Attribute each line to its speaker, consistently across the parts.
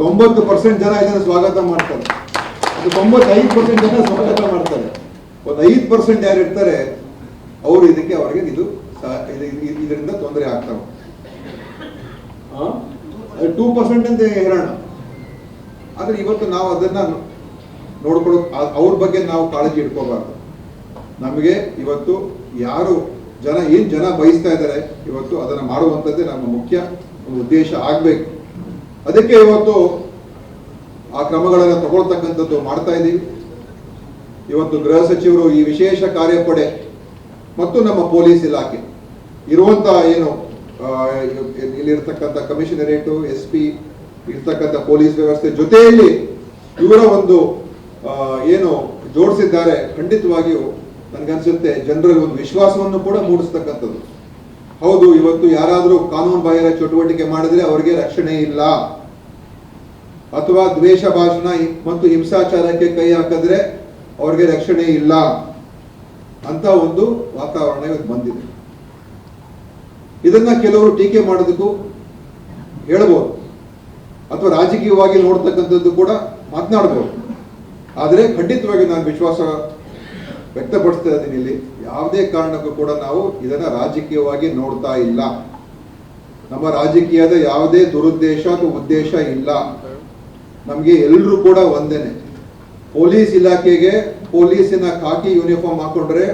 Speaker 1: ತೊಂಬತ್ತು ಪರ್ಸೆಂಟ್ ಜನ ಇದನ್ನು ಸ್ವಾಗತ ಮಾಡ್ತಾರೆ. ಅದು ತೊಂಬತ್ತೈದು ಪರ್ಸೆಂಟ್ ಜನ ಸ್ವಾಗತ ಮಾಡ್ತಾರೆ. ಒಂದು ಐದು ಪರ್ಸೆಂಟ್ ಯಾರು ಇರ್ತಾರೆ, ಅವರು ಇದಕ್ಕೆ ಅವರಿಗೆ ಇದು ಇದರಿಂದ ತೊಂದರೆ ಆಗ್ತವೆ ಟೂ ಪರ್ಸೆಂಟ್ ಅಂತ ಹೇಳೋಣ. ಆದ್ರೆ ಇವತ್ತು ನಾವು ಅದನ್ನ ನೋಡ್ಕೊಳ್ಳೋ ಆ- ಅವ್ರ ಬಗ್ಗೆ ನಾವು ಕಾಳಜಿ ಇಟ್ಕೋಬಾರ್ದು. ನಮಗೆ ಇವತ್ತು ಯಾರು ಜನ, ಏನ್ ಜನ ಬಯಸ್ತಾ ಇದ್ದಾರೆ, ಇವತ್ತು ಅದನ್ನ ಮಾಡುವಂಥದ್ದೇ ನಮ್ಮ ಮುಖ್ಯ ಉದ್ದೇಶ ಆಗ್ಬೇಕು. ಅದಕ್ಕೆ ಇವತ್ತು ಆ ಕ್ರಮಗಳನ್ನು ತಗೊಳ್ತಕ್ಕಂಥದ್ದು ಮಾಡ್ತಾ ಇದ್ದೀವಿ. ಇವತ್ತು ಗೃಹ ಸಚಿವರು ಈ ವಿಶೇಷ ಕಾರ್ಯಪಡೆ ಮತ್ತು ನಮ್ಮ ಪೊಲೀಸ್ ಇಲಾಖೆ ಇರುವಂತಹ ಏನು ಇಲ್ಲಿರ್ತಕ್ಕಂಥ ಕಮಿಷನರೇಟು ಎಸ್ ಪಿ ಇರ್ತಕ್ಕಂಥ ಪೊಲೀಸ್ ವ್ಯವಸ್ಥೆ ಜೊತೆಯಲ್ಲಿ ಇವರ ಒಂದು ಏನು ಜೋಡಿಸಿದ್ದಾರೆ, ಖಂಡಿತವಾಗಿಯೂ ನನ್ಗನ್ಸುತ್ತೆ, ಜನರಲ್ಲಿ ಒಂದು ವಿಶ್ವಾಸವನ್ನು ಕೂಡ ಮೂಡಿಸ್ತಕ್ಕಂಥದ್ದು. ಹೌದು, ಇವತ್ತು ಯಾರಾದರೂ ಕಾನೂನು ಬಾಹಿರ ಚಟುವಟಿಕೆ ಮಾಡಿದ್ರೆ ಅವರಿಗೆ ರಕ್ಷಣೆ ಇಲ್ಲ. ಅಥವಾ ದ್ವೇಷ ಭಾಷಣ ಮತ್ತು ಹಿಂಸಾಚಾರಕ್ಕೆ ಕೈ ಹಾಕಿದ್ರೆ ಅವ್ರಿಗೆ ರಕ್ಷಣೆ ಇಲ್ಲ. ಅಂತ ಒಂದು ವಾತಾವರಣ ಇವತ್ತು ಬಂದಿದೆ. ಇದನ್ನ ಕೆಲವರು ಟೀಕೆ ಮಾಡೋದಕ್ಕೂ ಹೇಳ್ಬೋದು. ಅಥವಾ ರಾಜಕೀಯವಾಗಿ ನೋಡ್ತಕ್ಕಂಥದ್ದು ಕೂಡ ಮಾತನಾಡ್ಬೋದು. ಆದರೆ ಖಂಡಿತವಾಗಿ ನಾನು ವಿಶ್ವಾಸ ವ್ಯಕ್ತಪಡಿಸ್ತಾ ಇದ್ದೀನಿ ಇಲ್ಲಿ. ಯಾವುದೇ ಕಾರಣಕ್ಕೂ ಕೂಡ ನಾವು ಇದನ್ನ ರಾಜಕೀಯವಾಗಿ ನೋಡ್ತಾ ಇಲ್ಲ. ನಮ್ಮ ರಾಜಕೀಯದ ಯಾವುದೇ ದುರುದ್ದೇಶ ಅಥವಾ ಉದ್ದೇಶ ಇಲ್ಲ. ನಮಗೆ ಎಲ್ಲರೂ ಕೂಡ ಒಂದೇನೆ. ಪೊಲೀಸ್ ಇಲಾಖೆಗೆ ಪೊಲೀಸಿನ ಖಾಕಿ ಯೂನಿಫಾರ್ಮ್ ಹಾಕೊಂಡ್ರೆ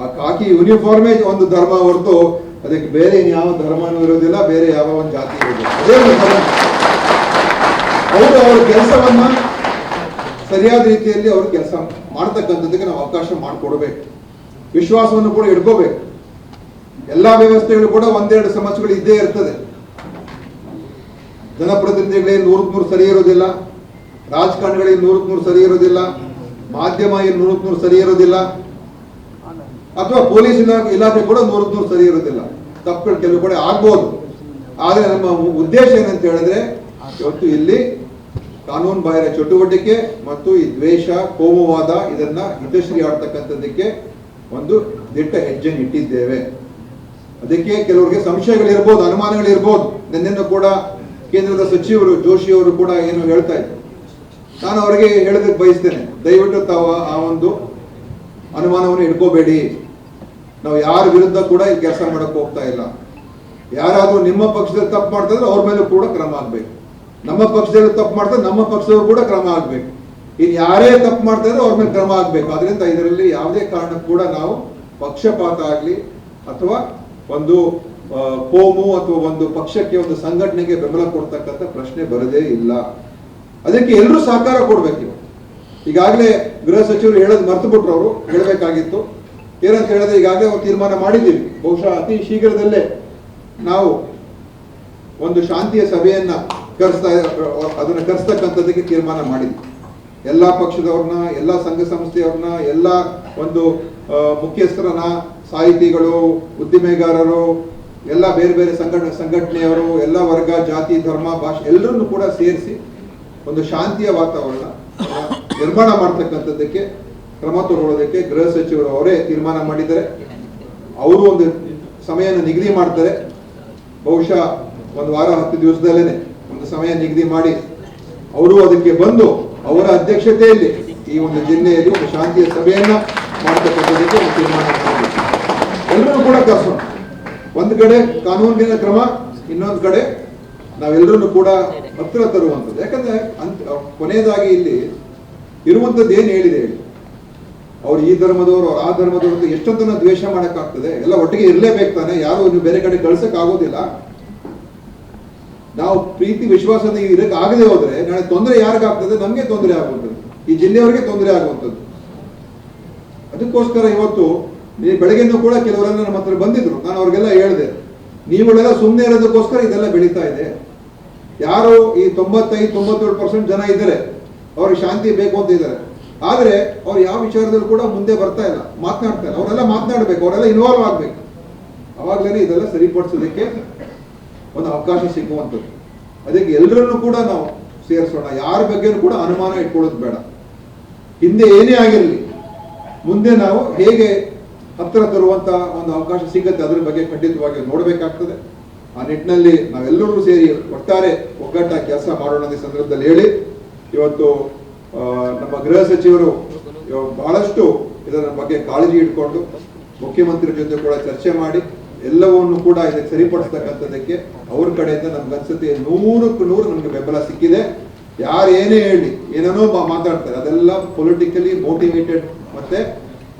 Speaker 1: ಆ ಖಾಕಿ ಯೂನಿಫಾರ್ಮೇ ಒಂದು ಧರ್ಮ ಹೊರತು ಅದಕ್ಕೆ ಬೇರೆ ಯಾವ ಧರ್ಮನೂ ಇರೋದಿಲ್ಲ ಬೇರೆ ಯಾವ ಒಂದು ಜಾತಿ ಇರೋದಿಲ್ಲ ಅದೇ ಅವರು ಅವರ ಕೆಲಸವನ್ನ ಸರಿಯಾದ ರೀತಿಯಲ್ಲಿ ಅವರು ಕೆಲಸ ಮಾಡ್ತಕ್ಕಂಥದ್ದಕ್ಕೆ ನಾವು ಅವಕಾಶ ಮಾಡಿಕೊಡ್ಬೇಕು. ವಿಶ್ವಾಸವನ್ನು ಕೂಡ ಇಟ್ಕೋಬೇಕು. ಎಲ್ಲಾ ವ್ಯವಸ್ಥೆಗಳು ಕೂಡ ಒಂದೆರಡು ಸಮಸ್ಯೆಗಳು ಇದ್ದೇ ಇರ್ತದೆ. ಜನಪ್ರತಿನಿಧಿಗಳಿಗೆ ನೂರಕ್ ನೂರು ಸರಿ ಇರೋದಿಲ್ಲ. ರಾಜಕಾರಣಿಗಳಿಗೆ ನೂರಕ್ ನೂರು ಸರಿ ಇರೋದಿಲ್ಲ. ಮಾಧ್ಯಮ ಏನು ನೂರಕ್ ನೂರು ಸರಿ ಇರೋದಿಲ್ಲ. ಅಥವಾ ಪೊಲೀಸ್ ಇಲಾಖೆ ಕೂಡ ನೂರಕ್ಕೆ ನೂರು ಸರಿ ಇರೋದಿಲ್ಲ. ತಪ್ಪುಗಳು ಕೆಲವು ಕಡೆ ಆಗ್ಬೋದು. ಆದರೆ ನಮ್ಮ ಉದ್ದೇಶ ಏನಂತ ಹೇಳಿದ್ರೆ, ಇವತ್ತು ಇಲ್ಲಿ ಕಾನೂನು ಬಾಹಿರ ಚಟುವಟಿಕೆ ಮತ್ತು ಈ ದ್ವೇಷ, ಕೋಮುವಾದ ಇದನ್ನ ಹಿತಶ್ರೀ ಆಡ್ತಕ್ಕಂಥದ್ದಕ್ಕೆ ಒಂದು ದಿಟ್ಟ ಹೆಜ್ಜೆ ಇಟ್ಟಿದ್ದೇವೆ. ಅದಕ್ಕೆ ಕೆಲವರಿಗೆ ಸಂಶಯಗಳಿರ್ಬೋದು ಅನುಮಾನಗಳಿರ್ಬೋದು ನಿನ್ನೆಂದು ಕೂಡ ಕೇಂದ್ರದ ಸಚಿವರು, ಜೋಶಿ ಅವರು ಕೂಡ ಏನು ಹೇಳ್ತಾ ಇದ್ರು. ನಾನು ಅವರಿಗೆ ಹೇಳೋದಕ್ಕೆ ಬಯಸ್ತೇನೆ, ದಯವಿಟ್ಟು ತಾವು ಆ ಒಂದು ಅನುಮಾನವನ್ನು ಇಟ್ಕೋಬೇಡಿ. ನಾವು ಯಾರ ವಿರುದ್ಧ ಕೂಡ ಈ ಕೆಲಸ ಮಾಡಕ್ ಹೋಗ್ತಾ ಇಲ್ಲ. ಯಾರಾದರೂ ನಿಮ್ಮ ಪಕ್ಷದಲ್ಲಿ ತಪ್ಪು ಮಾಡ್ತಿದ್ರೆ ಅವ್ರ ಮೇಲೂ ಕೂಡ ಕ್ರಮ ಆಗ್ಬೇಕು. ನಮ್ಮ ಪಕ್ಷದಲ್ಲಿ ತಪ್ಪು ಮಾಡ್ತಾರೆ, ನಮ್ಮ ಪಕ್ಷದವ್ರು ಕೂಡ ಕ್ರಮ ಆಗ್ಬೇಕು. ಇನ್ ಯಾರೇ ತಪ್ಪು ಮಾಡ್ತಾ ಇದ್ರೆ ಅವ್ರ ಮೇಲೆ ಕ್ರಮ ಆಗ್ಬೇಕು. ಅದರಿಂದ ಇದರಲ್ಲಿ ಯಾವುದೇ ಕಾರಣಕ್ಕೂ ಕೂಡ ನಾವು ಪಕ್ಷಪಾತ ಆಗಲಿ ಅಥವಾ ಒಂದು ಕೋಮು ಅಥವಾ ಒಂದು ಪಕ್ಷಕ್ಕೆ ಒಂದು ಸಂಘಟನೆಗೆ ಬೆಂಬಲ ಕೊಡ್ತಕ್ಕಂಥ ಪ್ರಶ್ನೆ ಬರದೇ ಇಲ್ಲ. ಅದಕ್ಕೆ ಎಲ್ಲರೂ ಸಹಕಾರ ಕೊಡ್ಬೇಕು. ಈಗಾಗಲೇ ಗೃಹ ಸಚಿವರು ಹೇಳೋದು ಮರ್ತು ಬಿಟ್ರು ಅವರು, ಹೇಳಬೇಕಾಗಿತ್ತು. ಏನಂತ ಹೇಳಿದ್ರೆ ಈಗಾಗಲೇ ಒಂದು ತೀರ್ಮಾನ ಮಾಡಿದ್ದೀವಿ. ಬಹುಶಃ ಅತಿ ಶೀಘ್ರದಲ್ಲೇ ನಾವು ಒಂದು ಶಾಂತಿಯ ಸಭೆಯನ್ನ ಕರೆಸ್ತಾ ಅದನ್ನ ಕರೆಸ್ತಕ್ಕಂಥದ್ದಕ್ಕೆ ತೀರ್ಮಾನ ಮಾಡಿದ್ವಿ. ಎಲ್ಲಾ ಪಕ್ಷದವ್ರನ್ನ, ಎಲ್ಲಾ ಸಂಘ ಸಂಸ್ಥೆಯವ್ರನ್ನ, ಎಲ್ಲಾ ಒಂದು ಮುಖ್ಯಸ್ಥರನ್ನ, ಸಾಹಿತಿಗಳು, ಉದ್ದಿಮೆಗಾರರು, ಎಲ್ಲ ಬೇರೆ ಬೇರೆ ಸಂಘಟ ಸಂಘಟನೆಯವರು, ಎಲ್ಲ ವರ್ಗ, ಜಾತಿ, ಧರ್ಮ, ಭಾಷೆ ಎಲ್ಲರನ್ನು ಕೂಡ ಸೇರಿಸಿ ಒಂದು ಶಾಂತಿಯ ವಾತಾವರಣ ನಿರ್ಮಾಣ ಮಾಡ್ತಕ್ಕಂಥದ್ದಕ್ಕೆ, ಕ್ರಮ ತಗೊಳ್ಳೋದಕ್ಕೆ ಗೃಹ ಸಚಿವರು ಅವರೇ ತೀರ್ಮಾನ ಮಾಡಿದ್ದಾರೆ. ಅವರು ಒಂದು ಸಮಯನ ನಿಗದಿ ಮಾಡ್ತಾರೆ. ಬಹುಶಃ ಒಂದು ವಾರ, ಹತ್ತು ದಿವಸದಲ್ಲೇನೆ ಒಂದು ಸಮಯ ನಿಗದಿ ಮಾಡಿ, ಅವರು ಅದಕ್ಕೆ ಬಂದು ಅವರ ಅಧ್ಯಕ್ಷತೆಯಲ್ಲಿ ಈ ಒಂದು ಜಿಲ್ಲೆಯಲ್ಲಿ ಒಂದು ಶಾಂತಿಯ ಸಭೆಯನ್ನ ಮಾಡತಕ್ಕಂಥದ್ದಕ್ಕೆ ಒಂದು ತೀರ್ಮಾನ ಎಲ್ಲರೂ ಕೂಡ ಕರ್ಸೋಣ ಒಂದು ಕಡೆ ಕಾನೂನಿನ ಕ್ರಮ, ಇನ್ನೊಂದು ಕಡೆ ನಾವೆಲ್ಲರೂ ಕೂಡ ಹತ್ತಿರ ತರುವಂಥದ್ದು. ಯಾಕಂದ್ರೆ ಅಂತ, ಕೊನೆಯದಾಗಿ ಇಲ್ಲಿ ಇರುವಂಥದ್ದು ಏನು ಹೇಳಿದೆ ಹೇಳಿ? ಅವ್ರು ಈ ಧರ್ಮದವರು ಆ ಧರ್ಮದವರು ಅಂತ ಎಷ್ಟೊತ್ತನ ದ್ವೇಷ ಮಾಡೋಕ್ಕಾಗ್ತದೆ? ಎಲ್ಲ ಒಟ್ಟಿಗೆ ಇರಲೇಬೇಕು ತಾನೆ. ಯಾರು ಇನ್ನು ಬೇರೆ ಕಡೆ ಕಳ್ಸಕ್ ಆಗೋದಿಲ್ಲ ನಾವು ಪ್ರೀತಿ ವಿಶ್ವಾಸದ ಇದಕ್ಕೆ ಆಗದೆ ಹೋದ್ರೆ ನಾಳೆ ತೊಂದರೆ ಯಾರಿಗಾಗ್ತದೆ ನಮ್ಗೆ ತೊಂದರೆ ಆಗುವಂಥದ್ದು. ಈ ಜಿಲ್ಲೆಯವರಿಗೆ ತೊಂದರೆ ಆಗುವಂಥದ್ದು. ಅದಕ್ಕೋಸ್ಕರ ಇವತ್ತು ಬೆಳಗ್ಗೆನೂ ಕೂಡ ಕೆಲವರೆಲ್ಲ ನಮ್ಮ ಹತ್ರ ಬಂದಿದ್ರು. ನಾನು ಅವ್ರಿಗೆಲ್ಲ ಹೇಳಿದೆ ನೀವುಗಳೆಲ್ಲ ಸುಮ್ಮನೆ ಇರೋದಕ್ಕೋಸ್ಕರ ಇದೆಲ್ಲ ಬೆಳೀತಾ ಇದೆ. ಯಾರು ಈ ತೊಂಬತ್ತೈದು, ತೊಂಬತ್ತೇಳು ಪರ್ಸೆಂಟ್ ಜನ ಇದ್ದಾರೆ. ಅವ್ರಿಗೆ ಶಾಂತಿ ಬೇಕು ಅಂತ ಇದ್ದಾರೆ. ಆದರೆ ಅವ್ರು ಯಾವ ವಿಚಾರದಲ್ಲೂ ಕೂಡ ಮುಂದೆ ಬರ್ತಾ ಇಲ್ಲ. ಮಾತನಾಡ್ತಾ ಇಲ್ಲ. ಅವರೆಲ್ಲ ಮಾತನಾಡ್ಬೇಕು. ಅವರೆಲ್ಲ ಇನ್ವಾಲ್ವ್ ಆಗ್ಬೇಕು. ಅವಾಗಲೇ ಇದೆಲ್ಲ ಸರಿಪಡಿಸೋದಕ್ಕೆ ಒಂದು ಅವಕಾಶ ಸಿಗುವಂಥದ್ದು ಅದಕ್ಕೆ ಎಲ್ಲರನ್ನೂ ಕೂಡ ನಾವು ಸೇರಿಸೋಣ. ಯಾರ ಬಗ್ಗೆನೂ ಕೂಡ ಅನುಮಾನ ಇಟ್ಕೊಳ್ಳೋದು ಬೇಡ. ಹಿಂದೆ ಏನೇ ಆಗಿರಲಿ, ಮುಂದೆ ನಾವು ಹೇಗೆ ಹತ್ತಿರ ತರುವಂತ ಒಂದು ಅವಕಾಶ ಸಿಗುತ್ತೆ ಅದ್ರ ಬಗ್ಗೆ ಖಂಡಿತವಾಗಿ ನೋಡಬೇಕಾಗ್ತದೆ. ಆ ನಿಟ್ಟಿನಲ್ಲಿ ನಾವೆಲ್ಲರೂ ಸೇರಿ ಒಟ್ಟಾರೆ ಒಗ್ಗಟ್ಟಾಗಿ ಕೆಲಸ ಮಾಡೋಣ ಸಂದರ್ಭದಲ್ಲಿ ಹೇಳಿ, ಇವತ್ತು ನಮ್ಮ ಗೃಹ ಸಚಿವರು ಬಹಳಷ್ಟು ಇದರ ಬಗ್ಗೆ ಕಾಳಜಿ ಇಟ್ಕೊಂಡು ಮುಖ್ಯಮಂತ್ರಿ ಜೊತೆ ಕೂಡ ಚರ್ಚೆ ಮಾಡಿ ಎಲ್ಲವನ್ನು ಕೂಡ ಇದಕ್ಕೆ ಸರಿಪಡಿಸ್ತಕ್ಕಂಥದ್ದಕ್ಕೆ ಅವ್ರ ಕಡೆಯಿಂದ ನಮ್ಗೆ ಅನ್ಸುತ್ತೆ, ನೂರಕ್ಕೆ ನೂರು ನಮ್ಗೆ ಬೆಂಬಲ ಸಿಕ್ಕಿದೆ. ಯಾರು ಏನೇ ಹೇಳಿ, ಏನೇನೋ ಮಾತಾಡ್ತಾರೆ, ಅದೆಲ್ಲ ಪೊಲಿಟಿಕಲಿ ಮೋಟಿವೇಟೆಡ್ ಮತ್ತೆ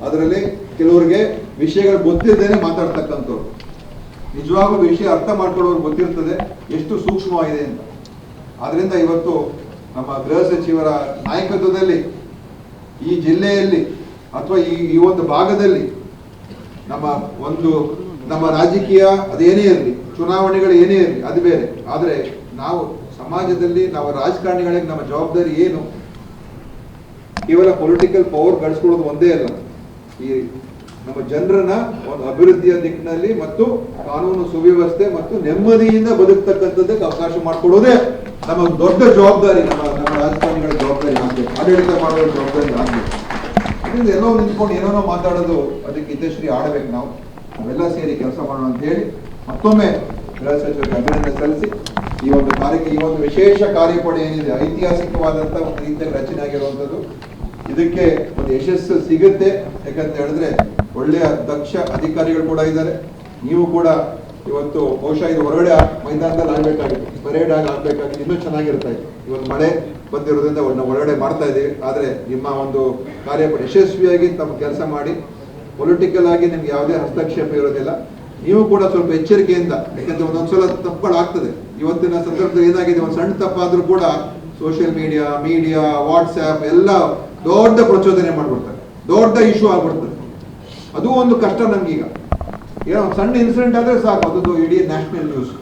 Speaker 1: ಅದರಲ್ಲಿ ಕೆಲವರಿಗೆ ವಿಷಯಗಳು ಗೊತ್ತಿದ್ದೇನೆ ಮಾತಾಡ್ತಕ್ಕಂಥವ್ರು. ನಿಜವಾಗ್ಲೂ ವಿಷಯ ಅರ್ಥ ಮಾಡ್ಕೊಳ್ಳೋರು ಗೊತ್ತಿರ್ತದೆ ಎಷ್ಟು ಸೂಕ್ಷ್ಮವಾಗಿದೆ ಅಂತ. ಆದ್ರಿಂದ ಇವತ್ತು ನಮ್ಮ ಗೃಹ ಸಚಿವರ ನಾಯಕತ್ವದಲ್ಲಿ ಈ ಜಿಲ್ಲೆಯಲ್ಲಿ ಅಥವಾ ಈ ಈ ಒಂದು ಭಾಗದಲ್ಲಿ ನಮ್ಮ ಒಂದು ನಮ್ಮ ರಾಜಕೀಯ ಅದೇನೇ ಇರಲಿ, ಚುನಾವಣೆಗಳು ಏನೇ ಇರಲಿ, ಅದು ಬೇರೆ. ಆದರೆ ನಾವು ಸಮಾಜದಲ್ಲಿ ನಾವು ರಾಜಕಾರಣಿಗಳಿಗೆ ನಮ್ಮ ಜವಾಬ್ದಾರಿ ಏನು? ಕೇವಲ ಪೊಲಿಟಿಕಲ್ ಪವರ್ ಗಳಿಸ್ಕೊಳ್ಳೋದು ಒಂದೇ ಅಲ್ಲ. ಈ ನಮ್ಮ ಜನರನ್ನ ಒಂದು ಅಭಿವೃದ್ಧಿಯ ದಿಕ್ಕಿನಲ್ಲಿ ಮತ್ತು ಕಾನೂನು ಸುವ್ಯವಸ್ಥೆ ಮತ್ತು ನೆಮ್ಮದಿಯಿಂದ ಬದುಕ್ತಕ್ಕಂಥದ್ದಕ್ಕೆ ಅವಕಾಶ ಮಾಡಿಕೊಡೋದೇ ನಮ್ಮ ದೊಡ್ಡ ಜವಾಬ್ದಾರಿ, ನಮ್ಮ ನಮ್ಮ ರಾಜಕಾರಣಿಗಳ ಜವಾಬ್ದಾರಿ ಆಗ್ಬೇಕು. ಆಡಳಿತ ಮಾಡುವ ಜವಾಬ್ದಾರಿ ಆಗ್ಬೇಕು. ಅದರಿಂದ ಎಲ್ಲೋ ನಿಂತ್ಕೊಂಡು ಏನೇನೋ ಮಾತಾಡೋದು ಅದಕ್ಕೆ ಹಿತಶ್ರೀ ಆಡಬೇಕು ನಾವು. ನಾವೆಲ್ಲ ಸೇರಿ ಕೆಲಸ ಮಾಡೋಣ ಅಂತ ಹೇಳಿ ಮತ್ತೊಮ್ಮೆ ಗೃಹ ಸಚಿವರಿಗೆ ಅಭಿನಂದನೆ ಸಲ್ಲಿಸಿ, ಈ ಒಂದು ಕಾರ್ಯಕ್ಕೆ, ಈ ಒಂದು ವಿಶೇಷ ಕಾರ್ಯಪಡೆ ಏನಿದೆ, ಐತಿಹಾಸಿಕವಾದಂತ ಒಂದು ರೀತಿಯಲ್ಲಿ ರಚನೆ ಆಗಿರುವಂಥದ್ದು, ಇದಕ್ಕೆ ಒಂದು ಯಶಸ್ಸು ಸಿಗುತ್ತೆ. ಯಾಕಂತ ಹೇಳಿದ್ರೆ ಒಳ್ಳೆಯ ದಕ್ಷ ಅಧಿಕಾರಿಗಳು ಕೂಡ ಇದ್ದಾರೆ. ನೀವು ಕೂಡ ಇವತ್ತು ಬಹುಶಃ ಇದು ಹೊರಗಡೆ ಮೈದಾನದಲ್ಲಿ ಆಗ್ಬೇಕಾಗಿತ್ತು ಪರೇಡ್ ಆಗಿ ಆಗ್ಬೇಕಾಗಿತ್ತು ಇನ್ನೂ ಚೆನ್ನಾಗಿರ್ತಾ ಇತ್ತು ಇವತ್ತು ಮಳೆ ಬಂದಿರೋದ್ರಿಂದ ನಾವು ಒಳಗಡೆ ಮಾಡ್ತಾ ಇದ್ದೀವಿ. ಆದ್ರೆ ನಿಮ್ಮ ಒಂದು ಕಾರ್ಯ ಯಶಸ್ವಿಯಾಗಿ ತಮ್ಮ ಕೆಲಸ ಮಾಡಿ ಪೊಲಿಟಿಕಲ್ ಆಗಿ ನಿಮ್ಗೆ ಯಾವುದೇ ಹಸ್ತಕ್ಷೇಪ ಇರೋದಿಲ್ಲ. ನೀವು ಕೂಡ ಸ್ವಲ್ಪ ಎಚ್ಚರಿಕೆಯಿಂದ, ಯಾಕಂದ್ರೆ ಒಂದೊಂದ್ಸಲ ತಪ್ಪುಗಳಾಗ್ತದೆ. ಇವತ್ತಿನ ಸಂದರ್ಭದಲ್ಲಿ ಏನಾಗಿದೆ? ಒಂದು ಸಣ್ಣ ತಪ್ಪಾದ್ರೂ ಕೂಡ ಸೋಷಿಯಲ್ ಮೀಡಿಯಾ ಮೀಡಿಯಾ ವಾಟ್ಸ್ಆಪ್ ಎಲ್ಲ ದೊಡ್ಡ ಪ್ರಚೋದನೆ ಮಾಡ್ಬಿಡ್ತಾರೆ ದೊಡ್ಡ ಇಶ್ಯೂ ಆಗ್ಬಿಡ್ತದೆ. ಅದು ಒಂದು ಕಷ್ಟ ನಮ್ಗೀಗ ಏನೋ ಒಂದು ಸಣ್ಣ ಇನ್ಸಿಡೆಂಟ್ ಆದ್ರೆ ಸಾಕು. ಅದು ಇಡೀ ನ್ಯಾಷನಲ್ ನ್ಯೂಸ್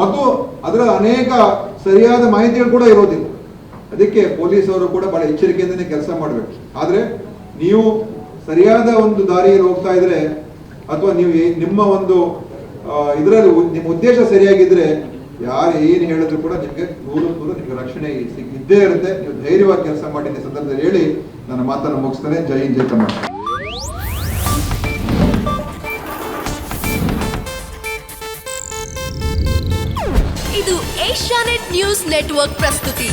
Speaker 1: ಮತ್ತು ಅದರ ಅನೇಕ ಸರಿಯಾದ ಮಾಹಿತಿಗಳು ಕೂಡ ಇರೋದಿಲ್ಲ. ಅದಕ್ಕೆ ಪೊಲೀಸ್ ಅವರು ಕೂಡ ಬಹಳ ಎಚ್ಚರಿಕೆಯಿಂದನೇ ಕೆಲಸ ಮಾಡಬೇಕು. ಆದ್ರೆ ನೀವು ಸರಿಯಾದ ಒಂದು ದಾರಿಯಲ್ಲಿ ಹೋಗ್ತಾ ಇದ್ರೆ, ಅಥವಾ ನೀವು ನಿಮ್ಮ ಒಂದು ಇದರಲ್ಲಿ ನಿಮ್ಮ ಉದ್ದೇಶ ಸರಿಯಾಗಿದ್ರೆ, ಯಾರು ಏನು ಹೇಳಿದ್ರು ಕೂಡ ನಿಮಗೆ ನೂರು ನೂರು ನಿಮಗೆ ರಕ್ಷಣೆ ಇದ್ದೇ ಇರುತ್ತೆ. ನೀವು ಧೈರ್ಯವಾಗಿ ಕೆಲಸ ಮಾಡಿ ಸಂದರ್ಭದಲ್ಲಿ ಹೇಳಿ, ನನ್ನ ಮಾತನ್ನು ಮುಗಿಸ್ತಾನೆ. ಜೈ ಹಿಂದ್, ಜೈ
Speaker 2: ಇದು ಏಷ್ಯಾನೆಟ್ ನ್ಯೂಸ್ ನೆಟ್ವರ್ಕ್ ಪ್ರಸ್ತುತಿ.